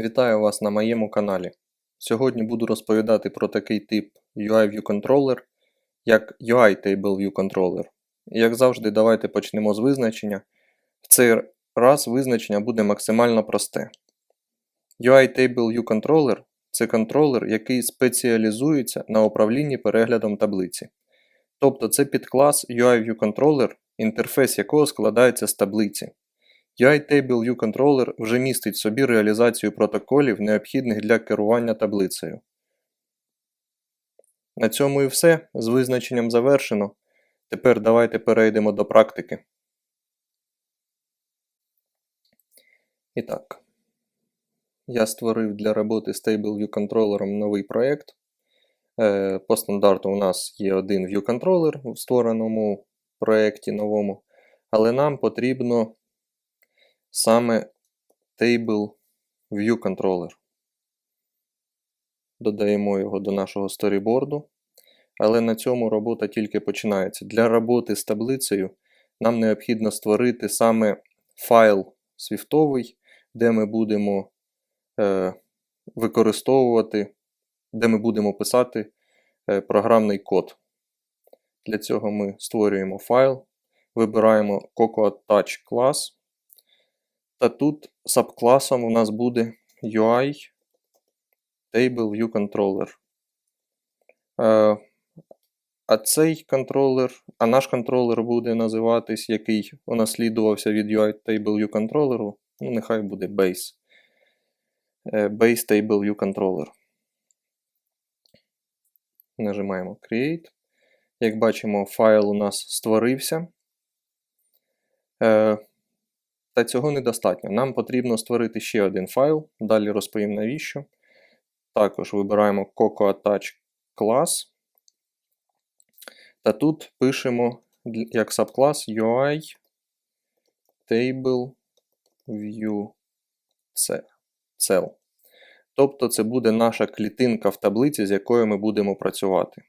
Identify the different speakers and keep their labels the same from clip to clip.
Speaker 1: Вітаю вас на моєму каналі. Сьогодні буду розповідати про такий тип UI View Controller, як UI Table View Controller. І як завжди, давайте почнемо з визначення. В цей раз визначення буде максимально просте. UI Table View Controller це контролер, який спеціалізується на управлінні переглядом таблиці. Тобто це підклас UI View Controller, інтерфейс якого складається з таблиці. UI Table View Controller вже містить в собі реалізацію протоколів, необхідних для керування таблицею. На цьому і все. З визначенням завершено. Тепер давайте перейдемо до практики. І так, я створив для роботи з Table View Controller новий проєкт. Е, По стандарту у нас є один View Controller в створеному проєкті новому, але нам потрібно саме Table View Controller. Додаємо його до нашого сторіборду. Але на цьому робота тільки починається. Для роботи з таблицею нам необхідно створити саме файл свіфтовий, де ми будемо е, використовувати, де ми будемо писати е, програмний код. Для цього ми створюємо файл, вибираємо Cocoa Touch клас. Та тут сабкласом у нас буде UI Table View Controller. Е, а цей контролер, а наш контролер буде називатись, який унаслідувався від UI Table View Controller. Ну, нехай буде Base. Е, Base Table View Controller. Нажимаємо Create. Як бачимо, файл у нас створився. Та цього недостатньо. Нам потрібно створити ще один файл. Далі розповім навіщо. Також вибираємо CocoaTouch клас. Та тут пишемо як сабклас UI Table View Cell. Тобто це буде наша клітинка в таблиці, з якою ми будемо працювати.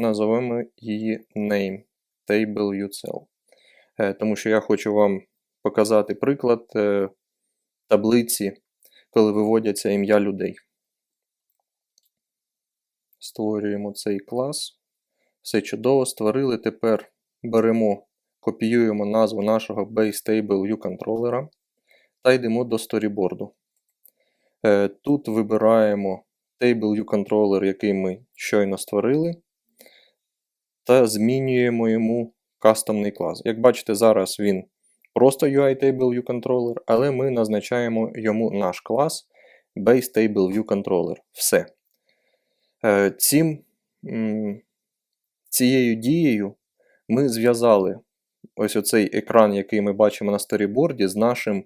Speaker 1: Назовемо її Name Table View Cell. Тому що я хочу вам показати приклад таблиці, коли виводяться ім'я людей. Створюємо цей клас. Все чудово створили. Тепер беремо, копіюємо назву нашого Base Table View контролера та йдемо до сторіборду. Тут вибираємо Table View Controller, який ми щойно створили, та змінюємо йому кастомний клас. Як бачите, зараз він просто UI Table View Controller, але ми назначаємо йому наш клас Base Table Controller. Все. Цим, Цією дією ми зв'язали ось оцей екран, який ми бачимо на сторіборді, з нашим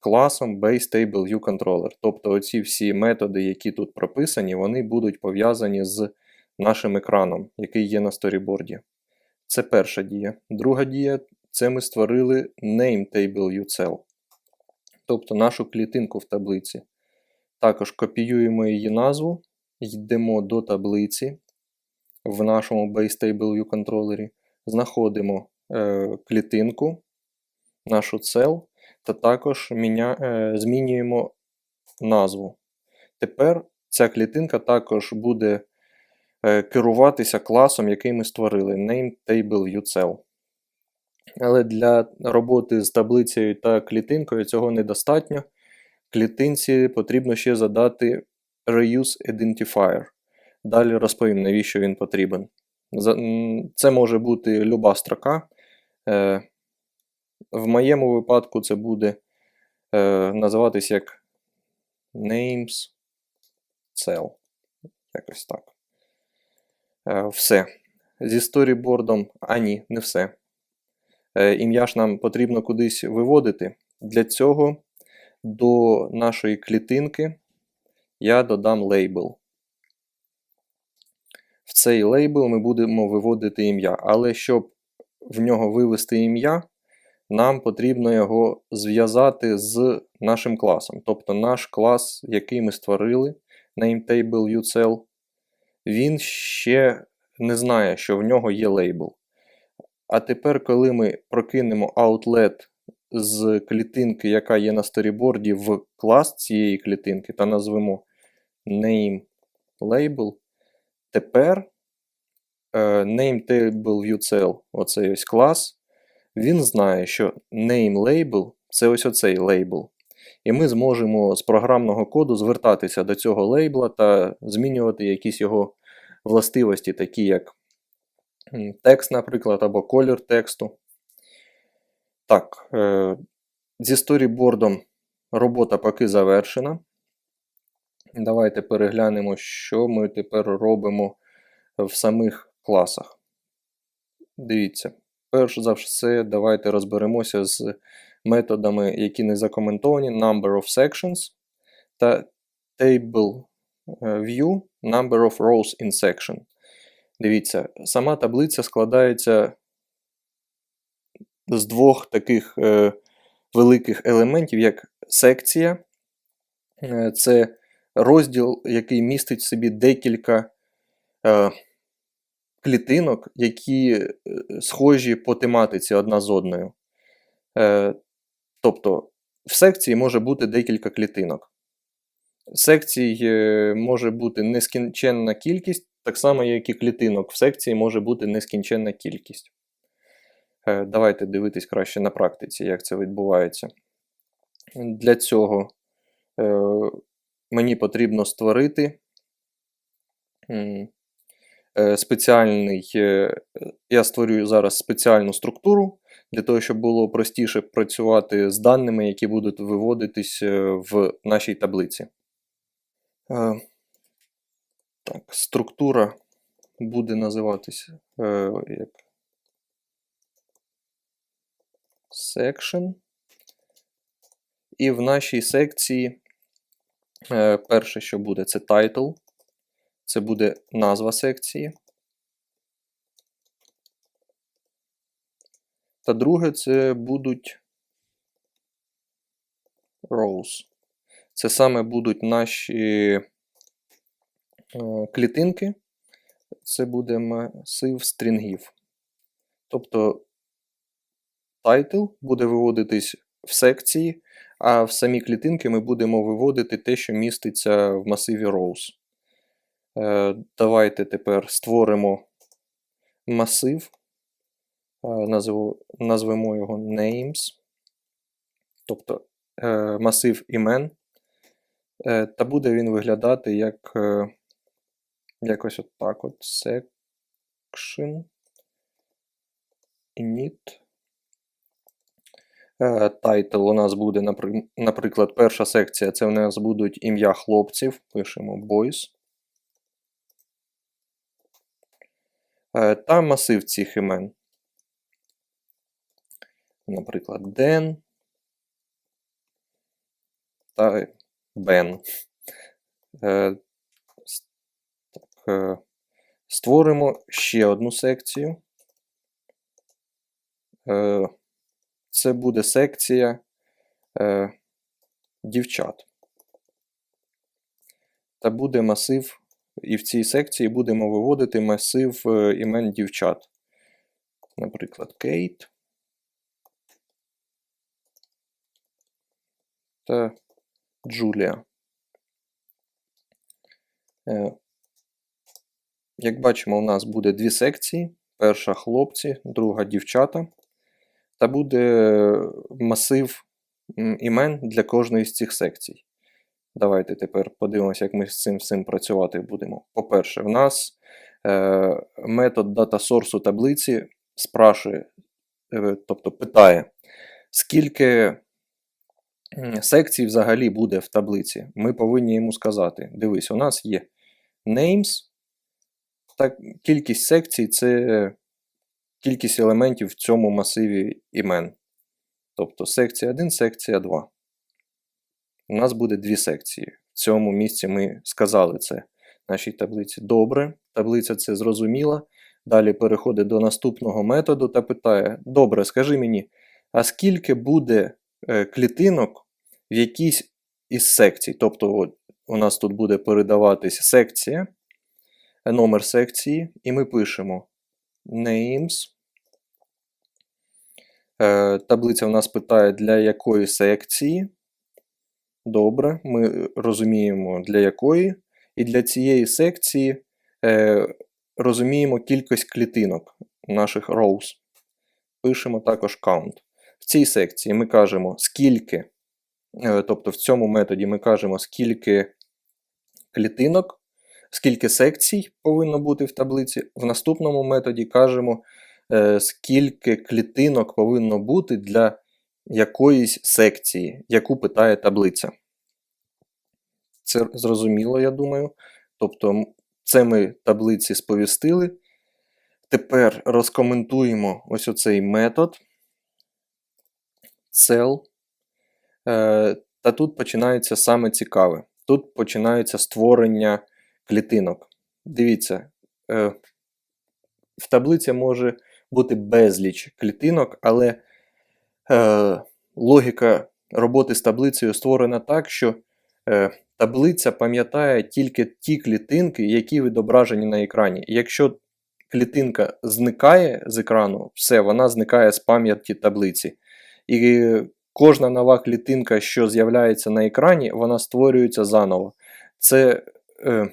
Speaker 1: класом Base Table Controller. Тобто оці всі методи, які тут прописані, вони будуть пов'язані з нашим екраном, який є на сторіборді. Це перша дія. Друга дія це ми створили Name Table View Тобто нашу клітинку в таблиці. Також копіюємо її назву йдемо до таблиці в нашому Base Table View контролері, знаходимо е, клітинку, нашу cell, та також міня, е, змінюємо назву. Тепер ця клітинка також буде керуватися класом, який ми створили Name Table Але для роботи з таблицею та клітинкою цього недостатньо. Клітинці потрібно ще задати Reuse Identifier. Далі розповім, навіщо він потрібен. Це може бути люба строка. Е, в моєму випадку це буде е, називатись як names cell. Якось так. Е, все. Зі сторібордом, а ні, не все. Ім'я ж нам потрібно кудись виводити. Для цього до нашої клітинки я додам лейбл. В цей лейбл ми будемо виводити ім'я. Але щоб в нього вивести ім'я, нам потрібно його зв'язати з нашим класом. Тобто наш клас, який ми створили, nametable він ще не знає, що в нього є лейбл. А тепер, коли ми прокинемо outlet з клітинки, яка є на сторіборді, в клас цієї клітинки та назвемо name label. Тепер е, name table viewCell, оцей ось клас, він знає, що name label це ось оцей лейбл. І ми зможемо з програмного коду звертатися до цього лейбла та змінювати якісь його властивості, такі як текст, наприклад, або колір тексту. Так, е, зі сторібордом робота поки завершена. Давайте переглянемо, що ми тепер робимо в самих класах. Дивіться, перш за все, давайте розберемося з методами, які не закоментовані, number of sections та table е, view number of rows in section. Дивіться, сама таблиця складається з двох таких е, великих елементів, як секція. Е, це розділ, який містить в собі декілька е, клітинок, які е, схожі по тематиці одна з одною. Е, тобто в секції може бути декілька клітинок. Секцій е, може бути нескінченна кількість, так само, як і клітинок. В секції може бути нескінченна кількість. Е, Давайте дивитись краще на практиці, як це відбувається. Для цього е, мені потрібно створити спеціальний. Я створюю зараз спеціальну структуру для того, щоб було простіше працювати з даними, які будуть виводитись е, в нашій таблиці. Е, Так, структура буде називатися е, як section. І в нашій секції перше, що буде, це title. Це буде назва секції. Та друге, це будуть rows. Це саме будуть наші е, клітинки. Це буде масив стрінгів. Тобто title буде виводитись в секції, а в самі клітинки ми будемо виводити те, що міститься в масиві rows. Е, Давайте тепер створимо масив, назву- назвемо його names, тобто е, масив імен. Е, Та буде він виглядати як е, якось от так от section init. Е, Тайтл у нас буде, наприклад, перша секція це у нас будуть ім'я хлопців. Пишемо boys. Е, Та масив цих імен. Наприклад, Ден та Бен. Е, Так, е, створимо ще одну секцію. Е, Це буде секція дівчат. Та буде масив, і в цій секції будемо виводити масив імен дівчат. Наприклад, Кейт та Джулія. Е, Як бачимо, у нас буде дві секції: перша хлопці, друга дівчата. Та буде масив імен для кожної з цих секцій. Давайте тепер подивимося, як ми з цим всім працювати будемо. По-перше, в нас е, метод дата-сорсу таблиці спрашує, е, тобто питає, скільки секцій взагалі буде в таблиці. Ми повинні йому сказати: дивись, у нас є names, та кількість секцій це кількість елементів в цьому масиві імен. Тобто секція 1, секція 2. У нас буде дві секції. В цьому місці ми сказали це нашій таблиці. Добре, таблиця це зрозуміла. Далі переходить до наступного методу та питає: Добре, скажи мені, а скільки буде клітинок в якійсь із секцій? Тобто, у нас тут буде передаватись секція, е, номер секції, і ми пишемо names. Е, таблиця в нас питає, для якої секції. Добре, ми розуміємо, для якої. І для цієї секції е, розуміємо кількість клітинок наших rows. Пишемо також count. В цій секції ми кажемо, скільки, е, тобто в цьому методі ми кажемо, скільки клітинок, скільки секцій повинно бути в таблиці. В наступному методі кажемо, е, скільки клітинок повинно бути для якоїсь секції, яку питає таблиця. Це зрозуміло, я думаю. Тобто, це ми таблиці сповістили. Тепер розкоментуємо ось оцей метод cell. Е, Та тут починається саме цікаве. Тут починається створення клітинок. Дивіться, е, в таблиці може бути безліч клітинок, але е, логіка роботи з таблицею створена так, що таблиця пам'ятає тільки ті клітинки, які відображені на екрані. Якщо клітинка зникає з екрану, все, вона зникає з пам'яті таблиці. І кожна нова клітинка, що з'являється на екрані, вона створюється заново. Це е,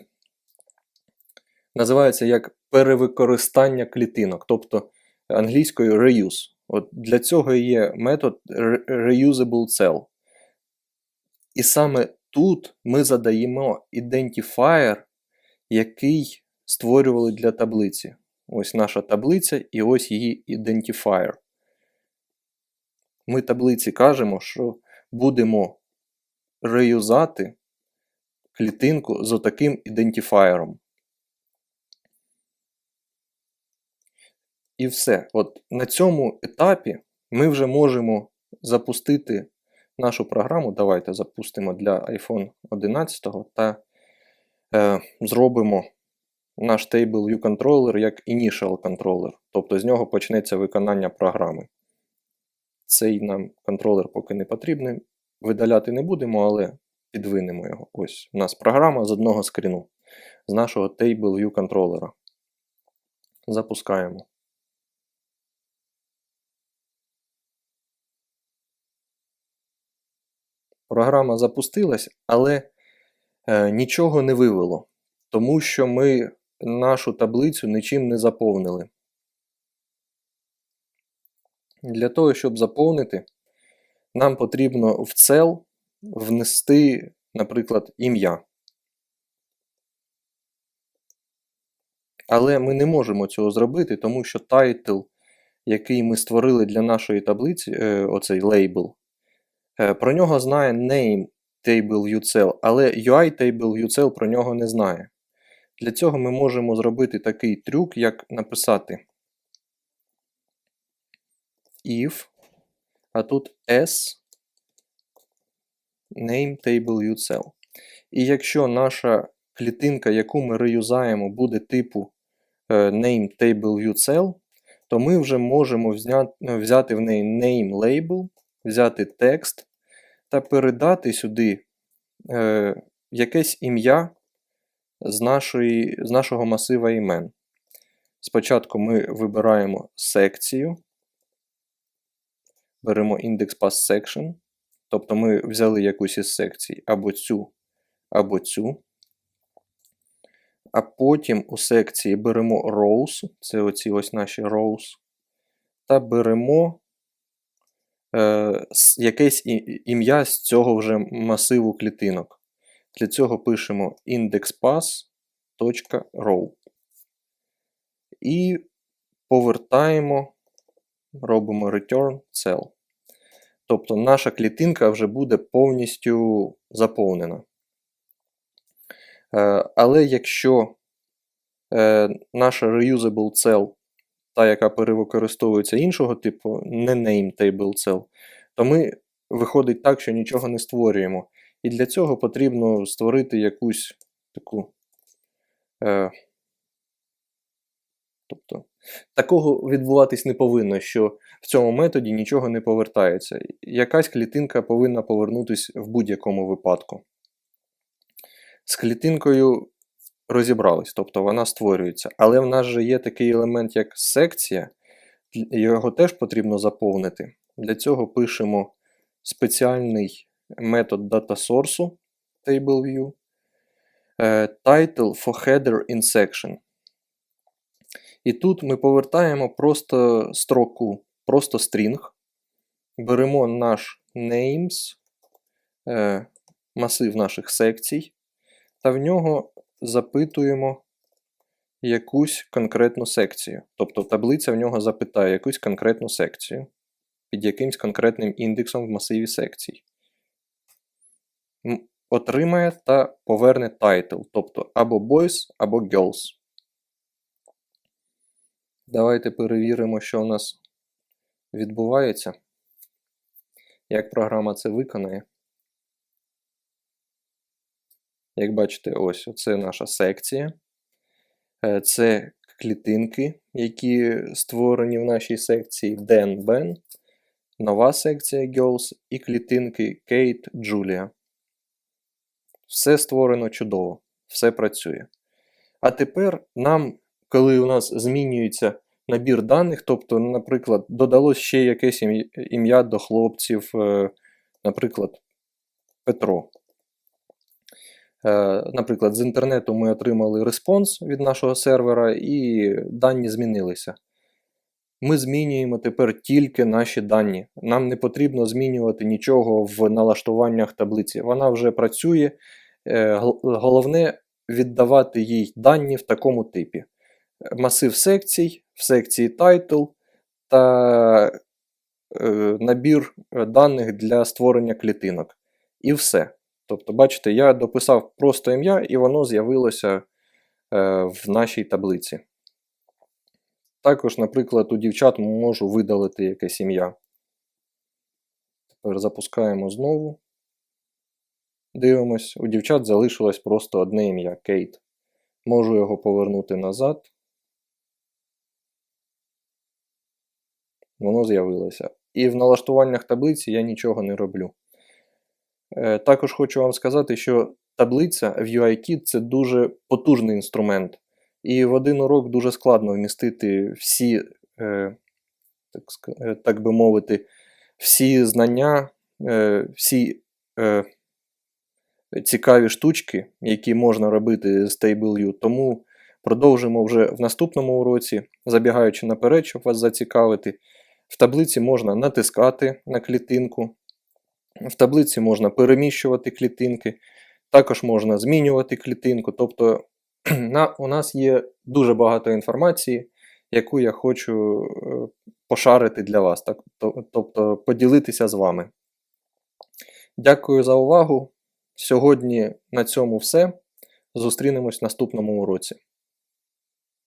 Speaker 1: називається як перевикористання клітинок, тобто англійською reuse. От Для цього є метод reusable cell. І саме тут ми задаємо ідентифаєр, який створювали для таблиці. Ось наша таблиця і ось її ідентифаєр. Ми таблиці кажемо, що будемо реюзати клітинку з отаким ідентифаєром. І все. От На цьому етапі ми вже можемо запустити нашу програму. Давайте запустимо для iPhone 11 та е, зробимо наш Table View Controller як Initial Controller. Тобто з нього почнеться виконання програми. Цей нам контролер поки не потрібний. Видаляти не будемо, але підвинемо його. Ось у нас програма з одного скріну, з нашого Table View контролера. Запускаємо. Програма запустилась, але е, нічого не вивело, тому що ми нашу таблицю нічим не заповнили. Для того, щоб заповнити, нам потрібно в цел внести, наприклад, ім'я. Але ми не можемо цього зробити, тому що тайтл, який ми створили для нашої таблиці, е, оцей лейбл, е, про нього знає name table але UI table про нього не знає. Для цього ми можемо зробити такий трюк, як написати if, а тут s name table ucell. І якщо наша клітинка, яку ми реюзаємо, буде типу е, name table ucell, то ми вже можемо взяти в неї name label, взяти текст та передати сюди е, якесь ім'я з, нашої, з нашого масива імен. Спочатку ми вибираємо секцію, беремо index pass section, тобто ми взяли якусь із секцій або цю, або цю. А потім у секції беремо rows, це оці ось наші rows, та беремо е, якесь ім'я з цього вже масиву клітинок. Для цього пишемо indexpass.row. І повертаємо, робимо return cell. Тобто наша клітинка вже буде повністю заповнена. Е, але якщо е, наша reusable cell, та, яка перевикористовується іншого типу, не name table cell, то ми виходить так, що нічого не створюємо. І для цього потрібно створити якусь таку. Е, Тобто, такого відбуватись не повинно, що в цьому методі нічого не повертається. Якась клітинка повинна повернутися в будь-якому випадку. З клітинкою розібрались, тобто вона створюється. Але в нас же є такий елемент, як секція. його теж потрібно заповнити. Для цього пишемо спеціальний метод DataSource TableView, е, title for header in section. І тут ми повертаємо просто строку, просто string, беремо наш names, е, масив наших секцій, та в нього запитуємо якусь конкретну секцію. Тобто таблиця в нього запитає якусь конкретну секцію під якимсь конкретним індексом в масиві секцій. Отримає та поверне title, тобто або boys, або girls. Давайте перевіримо, що у нас відбувається. Як програма це виконає. Як бачите, ось це наша секція. Е, Це клітинки, які створені в нашій секції Den Ben, нова секція Girls і клітинки Kate Julia. Все створено чудово, все працює. А тепер нам, коли у нас змінюється набір даних, тобто, наприклад, додалось ще якесь ім'я- до хлопців, е, наприклад, Петро. Е, Наприклад, з інтернету ми отримали респонс від нашого сервера, і дані змінилися. Ми змінюємо тепер тільки наші дані. Нам не потрібно змінювати нічого в налаштуваннях таблиці. Вона вже працює. Е, Головне віддавати їй дані в такому типі: масив секцій, в секції title та е, набір е, даних для створення клітинок. І все. Тобто, бачите, я дописав просто ім'я, і воно з'явилося е, в нашій таблиці. Також, наприклад, у дівчат можу видалити якесь ім'я. Тепер запускаємо знову. Дивимось, у дівчат залишилось просто одне ім'я Кейт. Можу його повернути назад. Воно з'явилося. І в налаштуваннях таблиці я нічого не роблю. Е, Також хочу вам сказати, що таблиця в UIKit це дуже потужний інструмент. І в один урок дуже складно вмістити всі, е, так, е, так би мовити, всі знання, всі цікаві штучки, які можна робити з TableView. Тому продовжимо вже в наступному уроці, забігаючи наперед, щоб вас зацікавити. В таблиці можна натискати на клітинку, в таблиці можна переміщувати клітинки, також можна змінювати клітинку. Тобто на, у нас є дуже багато інформації, яку я хочу е, пошарити для вас, так, то- тобто поділитися з вами. Дякую за увагу. Сьогодні на цьому все. Зустрінемось в наступному уроці.